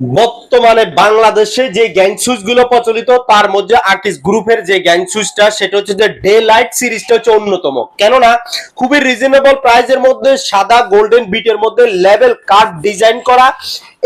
বর্তমানে বাংলাদেশে যে গ্যাং সুইচগুলো প্রচলিত, তার মধ্যে আর্টিস্ট গ্রুপের যে গ্যাং সুইচটা, সেটা হচ্ছে যে ডে লাইট সিরিজটা হচ্ছে অন্যতম। কেননা, খুবই রিজনেবল প্রাইজের মধ্যে, সাদা গোল্ডেন বিটের মধ্যে লেভেল কার্ড ডিজাইন করা,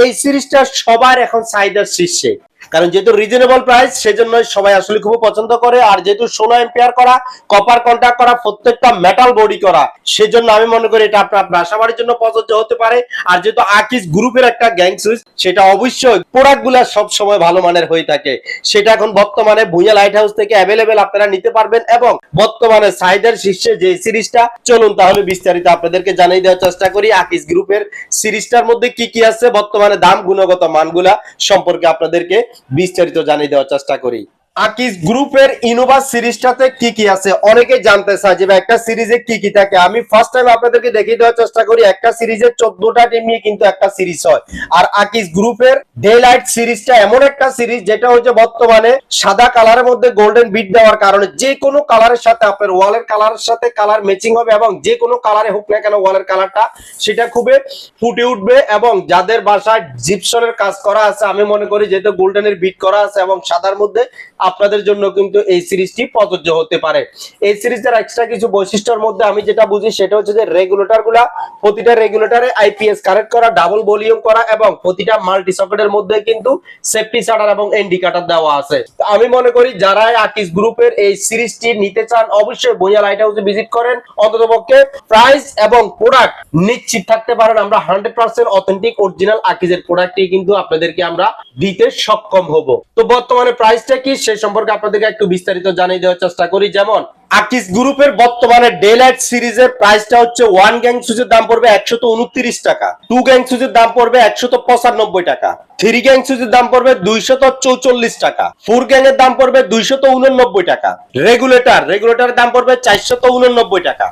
এই সিরিজটা সবার এখন চাহিদার শীর্ষে। কারণ যেহেতু রিজনেবল প্রাইস সেজন্য সবাই আসলে খুব পছন্দ করে। আর যেহেতু ষোলো এম্পিয়ার করা কপার কন্ট্যাক্ট করা, প্রত্যেকটা মেটাল বডি করা, সেজন্য আমি মনে করি এটা আপনার বাসাবাড়ির জন্য প্রযোজ্য হতে পারে। আর যেহেতু আকিস গ্রুপের একটা গ্যাং সুইচ সেটা অবশ্যই প্রোডাক্টগুলা সব সময় ভালো মানের হয়ে থাকে। সেটা এখন বর্তমানে ভুঁইয়া লাইট হাউস থেকে অ্যাভেলেবেল আপনারা নিতে পারবেন এবং বর্তমানে সাইডের শীর্ষে যে সিরিজটা, চলুন তাহলে বিস্তারিত আপনাদেরকে জানিয়ে দেওয়ার চেষ্টা করি আকিস গ্রুপের সিরিজটার মধ্যে কি কি আছে, বর্তমানে দাম, গুণগত মানগুলা সম্পর্কে আপনাদেরকে বিস্তারিত জানিয়ে দেওয়ার চেষ্টা করি। আকিস গ্রুপের ইনোভা সিরিজটাতে কি কি আছে? অনেকে জানতে চায় যে একটা সিরিজে কি কি থাকে? আমি ফার্স্ট টাইম আপনাদেরকে দেখিয়ে দেওয়ার চেষ্টা করি, একটা সিরিজে চোদ্দটা টিম নিয়ে কিন্তু একটা সিরিজ হয়। আর আকিস গ্রুপের ডে লাইট সিরিজটা এমন একটা সিরিজ, যেটা হচ্ছে বর্তমানে সাদা কালারের মধ্যে গোল্ডেন বিট দেওয়ার কারণে যে কোনো কালারের সাথে, আপনার ওয়ালের কালারের সাথে কালার ম্যাচিং হবে এবং যে কোনো কালারে হোক না কেন ওয়ালের কালারটা সেটা খুবই ফুটে উঠবে এবং যাদের বাসায় জিপসনের কাজ করা আছে, আমি মনে করি যেহেতু গোল্ডেনের বিট করা আছে এবং সাদার মধ্যে আপনাদের জন্য কিন্তু এই সিরিজটি প্রযোজ্য হতে পারে। এই সিরিজের এক্সট্রা কিছু বৈশিষ্ট্যের মধ্যে আমি যেটা বুঝি সেটা হচ্ছে যে রেগুলেটরগুলা প্রতিটা রেগুলেটরে আইপিএস কানেক্ট করা ডাবল ভলিউম করা এবং প্রতিটা মাল্টি সকেটের মধ্যে কিন্তু সেফটি শাটার এবং ইন্ডিকেটর দেওয়া আছে। আমি মনে করি যারা আর্টিস্ট গ্রুপের এই সিরিজটি নিতে চান অবশ্যই বইয়া লাইট হাউসে ভিজিট করেন। অন্ততপক্ষে প্রাইস এবং প্রোডাক্ট নিশ্চিত থাকতে পারেন। আমরা হান্ড্রেড পার্সেন্ট অথেন্টিক অরিজিনাল আকিজের প্রোডাক্টটি কিন্তু আপনাদেরকে আমরা দিতে সক্ষম হব। তো বর্তমানে প্রাইসটা কি? সে সম্পর্কে আপনাদেরকে একটু বিস্তারিত জানিয়ে দেওয়ার চেষ্টা করি। যেমন, আকিস গ্রুপের বর্তমানে ডে লাইট সিরিজের প্রাইসটা হচ্ছে ওয়ান গ্যাং সুজের দাম পড়বে একশত উনত্রিশ টাকা টু গ্যাং সুজের দাম পড়বে একশত পঁচানব্বই টাকা থ্রি গ্যাং সুজের দাম পড়বে দুইশত চৌচল্লিশ টাকা ফোর গ্যাং এর দাম পড়বে দুইশত উননব্বই টাকা রেগুলেটর রেগুলেটরের দাম পড়বে চারশত উননব্বই টাকা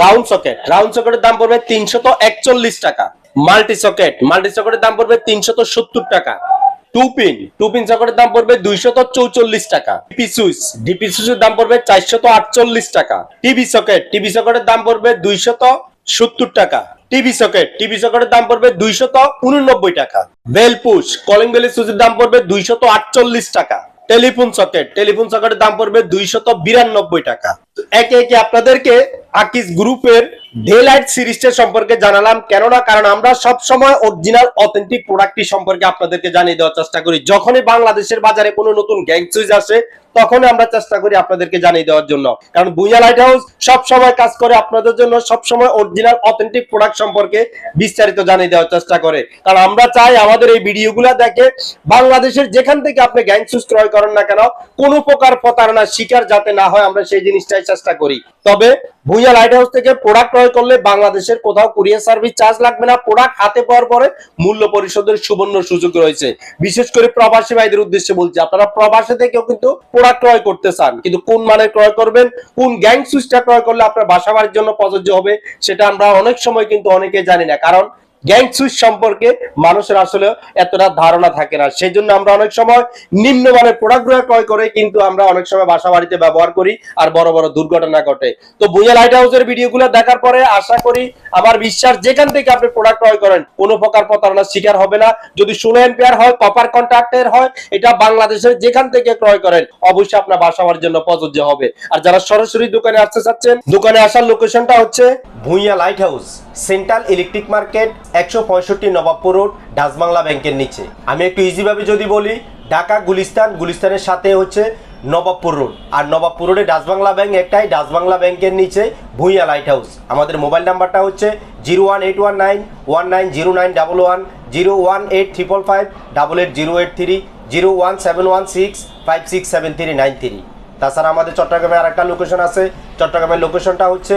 রাউন্ড সকেট রাউন্ড সকেটের দাম পড়বে তিনশত একচল্লিশ টাকা মাল্টি সকেট মাল্টি সকেটের দাম পড়বে তিনশত সত্তর টাকা টু দাম পড়বে দুইশত চৌচল্লিশ টাকা। ডিপি সুইচ ডিপি সুইচের দাম পড়বে চারশত আটচল্লিশ টাকা। টিভি সকেট টিভি সকেটের দাম পড়বে দুইশত সত্তর টাকা। টিভি সকেট টিভি সকেটের দাম পড়বে দুইশত উননব্বই টাকা। বেল কলিং বেলের সুইচের দাম পড়বে দুইশত আটচল্লিশ টাকা। টেলিফোন সকেট টেলিফোন সকেটের দাম পড়বে দুইশত বিরানব্বই টাকা। একে একে আপনাদেরকে আকিস গ্রুপের ডে লাইট সিরিজটা সম্পর্কে জানালাম। কেননা, কারণ আমরা সব সময় অরিজিনাল অথেন্টিক প্রোডাক্টটি সম্পর্কে আপনাদেরকে জানিয়ে দেওয়ার চেষ্টা করি। যখনই বাংলাদেশের বাজারে কোনো নতুন গ্যাং সুইচ আসে, তখনই আমরা চেষ্টা করি আপনাদেরকে জানিয়ে দেওয়ার জন্য। কারণ বুইয়া লাইট হাউস সব সময় কাজ করে আপনাদের জন্য সব সময় অরিজিনাল অথেন্টিক প্রোডাক্ট সম্পর্কে বিস্তারিত জানিয়ে দেওয়ার চেষ্টা করে। কারণ আমরা চাই আমাদের এই ভিডিওগুলো দেখে বাংলাদেশের যেখান থেকে আপনি গ্যাং সুইচ ক্রয় করেন না কেন, কোনো প্রকার প্রতারণার শিকার যাতে না হয়, আমরা সেই জিনিসটাই চেষ্টা করি। তবে ভুইয়া লাইট হাউস থেকে প্রোডাক্ট ক্রয় করলে বাংলাদেশের কোথাও কুরিয়ার সার্ভিস চার্জ লাগবে না প্রোডাক্ট হাতে পাওয়ার পরে মূল্য পরিশোধের সুবর্ণ সুযোগ রয়েছে। বিশেষ করে প্রবাসী ভাইদের উদ্দেশ্যে বলছি, আপনারা প্রবাসী থেকেও কিন্তু প্রোডাক্ট ক্রয় করতে চান, কিন্তু কোন মানের ক্রয় করবেন, কোন গ্যাং সুইচটা ক্রয় করলে আপনার বাসা বাড়ির জন্য প্রযোজ্য হবে, সেটা আমরা অনেক সময় কিন্তু অনেকে জানি না, কারণ গ্যাং সুইচ সম্পর্কে মানুষের আসলে এতটা ধারণা থাকে না। সেই জন্য আমরা অনেক সময় নিম্নমানের প্রোডাক্টগুলো ক্রয় করে কিন্তু আমরা অনেক সময় বাসা বাড়িতে ব্যবহার করি আর বড় বড় দুর্ঘটনা ঘটে। তো ভুইয়া লাইট হাউসের ভিডিওগুলো দেখার পরে আশা করি আমার বিশ্বাস যেখান থেকে আপনি প্রোডাক্ট ক্রয় করেন, কোনো প্রকার প্রতারণার শিকার হবে না। যদি ষোলো এম্পিয়ার হয় কপার কন্ট্রাক্টের হয়, এটা বাংলাদেশের যেখান থেকে ক্রয় করেন, অবশ্যই আপনার বাসা বাড়ির জন্য প্রযোজ্য হবে। আর যারা সরাসরি দোকানে আসতে চাচ্ছেন, দোকানে আসার লোকেশনটা হচ্ছে Bhuiyan light house central electric market একশো পঁয়ষট্টি নবাবপুর রোড ডাচবাংলা ব্যাংকের নিচে। আমি একটু ইজিভাবে যদি বলি, ঢাকা, গুলিস্তান, গুলিস্তানের সাথে হচ্ছে নবাবপুর রোড আর নবাবপুর রোডে ডাচবাংলা ব্যাংক একটাই ডাচবাংলা ব্যাংকের নিচে ভুঁইয়া লাইট হাউস আমাদের মোবাইল নাম্বারটা হচ্ছে zero one eight one nine one nine zero nine double one zero one eight triple five double eight zero eight three zero one seven one six five six seven three nine three তাছাড়া আমাদের চট্টগ্রামে আর একটা location আছে, চট্টগ্রামের লোকেশনটা হচ্ছে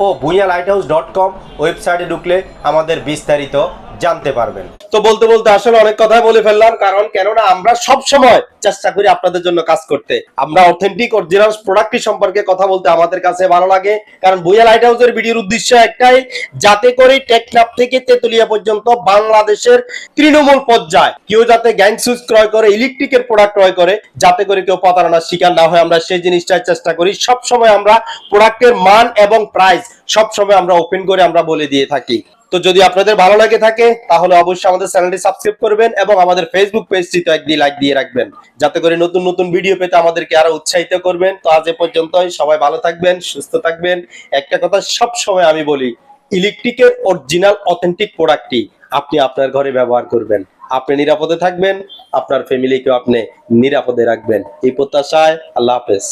ও Bhuiyan light house dot com ওয়েবসাইটে ঢুকলে আমাদের বিস্তারিত জানতে পারবেন। তো বলতে বলতে আসলে অনেক কথাই বলে ফেললাম, কারণ কেননা আমরা সব সময় চেষ্টা করি আপনাদের জন্য কাজ করতে। আমরা অথেন্টিক অরিজিনাল প্রোডাক্টটি সম্পর্কে কথা বলতে আমাদের কাছে ভালো লাগে। কারণ বুয়া লাইট হাউসের ভিডিওর উদ্দেশ্য একটাই, যাতে করে টেকনাফ থেকে তেতুলিয়া পর্যন্ত বাংলাদেশের তৃণমূল পর্যায়ে কেউ যাতে গ্যাং সুইচ ক্রয় করে ইলেকট্রিকের প্রোডাক্ট ক্রয় করে, যাতে করে কেউ প্রতারণার শিকার না হয়, আমরা সেই জিনিসটাই চেষ্টা করি। সব সময় আমরা প্রোডাক্টের মান এবং প্রাইস সব সময় আমরা ওপেন করে আমরা বলে দিয়ে থাকি। তো যদি আপনাদের ভালো লাগে থাকে, তাহলে অবশ্যই আমাদের চ্যানেলটি সাবস্ক্রাইব করবেন এবং আমাদের ফেসবুক পেজটি তো একদিন লাইক দিয়ে রাখবেন। যাতে করে নতুন নতুন ভিডিও পেতে আমাদেরকে আরও উৎসাহিত করবেন। তো আজ এ পর্যন্তই, সবাই ভালো থাকবেন, সুস্থ থাকবেন। একটা কথা সব সময় আমি বলি ইলেকট্রিকের অরিজিনাল অথেন্টিক প্রোডাক্টটি আপনি আপনার ঘরে ব্যবহার করবেন। আপনি নিরাপদে থাকবেন, আপনার ফ্যামিলিকেও আপনি নিরাপদে রাখবেন। এই প্রত্যাশায় আল্লাহ হাফেজ।